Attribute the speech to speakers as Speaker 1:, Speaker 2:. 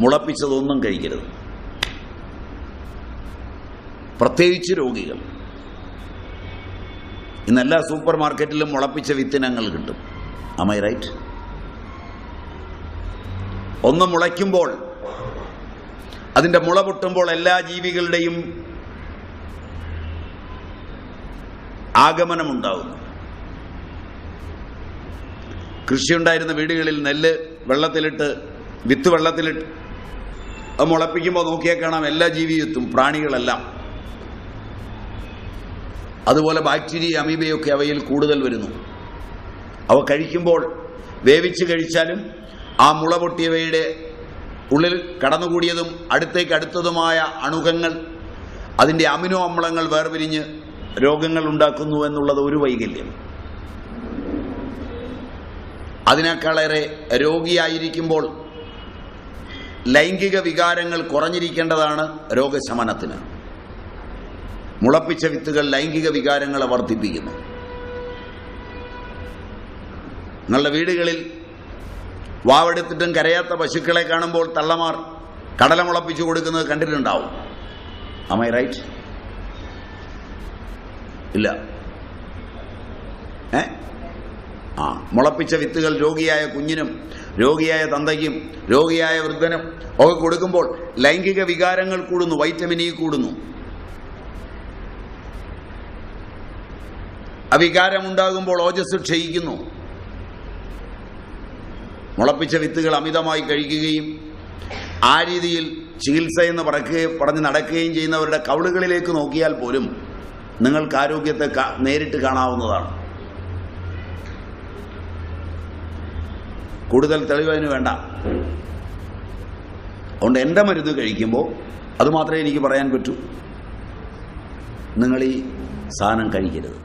Speaker 1: മുളപ്പിച്ചതൊന്നും കഴിക്കരുത്. പ്രത്യേകിച്ച് രോഗികൾ. ഇന്ന് എല്ലാ സൂപ്പർ മാർക്കറ്റിലും മുളപ്പിച്ച വിത്തിനങ്ങൾ കിട്ടും. അമൈ റൈറ്റ് ഒന്ന് മുളയ്ക്കുമ്പോൾ അതിന്റെ മുള പൊട്ടുമ്പോൾ എല്ലാ ജീവികളുടെയും ആഗമനമുണ്ടാകുന്നു കൃഷിയുണ്ടായിരുന്ന വീടുകളിൽ നെല്ല് വെള്ളത്തിലിട്ട് വിത്ത് വെള്ളത്തിലിട്ട് അത് മുളപ്പിക്കുമ്പോൾ നോക്കിയാൽ കാണാം എല്ലാ ജീവിയെത്തും പ്രാണികളെല്ലാം. അതുപോലെ ബാക്ടീരിയ അമീബയൊക്കെ അവയിൽ കൂടുതൽ വരുന്നു. അവ കഴിക്കുമ്പോൾ വേവിച്ച് കഴിച്ചാലും ആ മുള പൊട്ടിയവയുടെ ഉള്ളിൽ കടന്നുകൂടിയതും അടുത്തേക്ക് അടുത്തതുമായ അണുകങ്ങൾ അതിന്റെ അമിനോ അമ്ലങ്ങൾ വേർപിരിഞ്ഞ് രോഗങ്ങൾ ഉണ്ടാക്കുന്നു എന്നുള്ളത് ഒരു വൈകല്യം. അതിനേക്കാളേറെ രോഗിയായിരിക്കുമ്പോൾ ലൈംഗിക വികാരങ്ങൾ കുറഞ്ഞിരിക്കേണ്ടതാണ് രോഗശമനത്തിന്. മുളപ്പിച്ച വിത്തുകൾ ലൈംഗിക വികാരങ്ങളെ വർദ്ധിപ്പിക്കുന്നു. നിങ്ങളുടെ വീടുകളിൽ വാവെടുത്തിട്ടും കരയാത്ത പശുക്കളെ കാണുമ്പോൾ തള്ളമാർ കടല മുളപ്പിച്ചു കൊടുക്കുന്നത് കണ്ടിട്ടുണ്ടാവും. അമൈ റൈറ്റ് ഇല്ല. ഏ? ആ മുളപ്പിച്ച വിത്തുകൾ രോഗിയായ കുഞ്ഞിനും രോഗിയായ തന്തയ്ക്കും രോഗിയായ വൃദ്ധനും ഒക്കെ കൊടുക്കുമ്പോൾ ലൈംഗിക വികാരങ്ങൾ കൂടുന്നു വൈറ്റമിൻ ഇ കൂടുന്നു. അവികാരമുണ്ടാകുമ്പോൾ ഓജസ് ക്ഷയിക്കുന്നു. മുളപ്പിച്ച വിത്തുകൾ അമിതമായി കഴിക്കുകയും ആ രീതിയിൽ ചികിത്സ എന്ന് പറക്കുകയും പറഞ്ഞ് നടക്കുകയും ചെയ്യുന്നവരുടെ കവിളുകളിലേക്ക് നോക്കിയാൽ പോലും നിങ്ങൾക്ക് ആരോഗ്യത്തെ നേരിട്ട് കാണാവുന്നതാണ്. കൂടുതൽ തെളിവ് അതിന് വേണ്ട. അതുകൊണ്ട് എന്റെ മരുന്ന് കഴിക്കുമ്പോൾ അതുമാത്രമേ എനിക്ക് പറയാൻ പറ്റൂ. നിങ്ങൾ ഈ സാധനം കഴിക്കരുത്.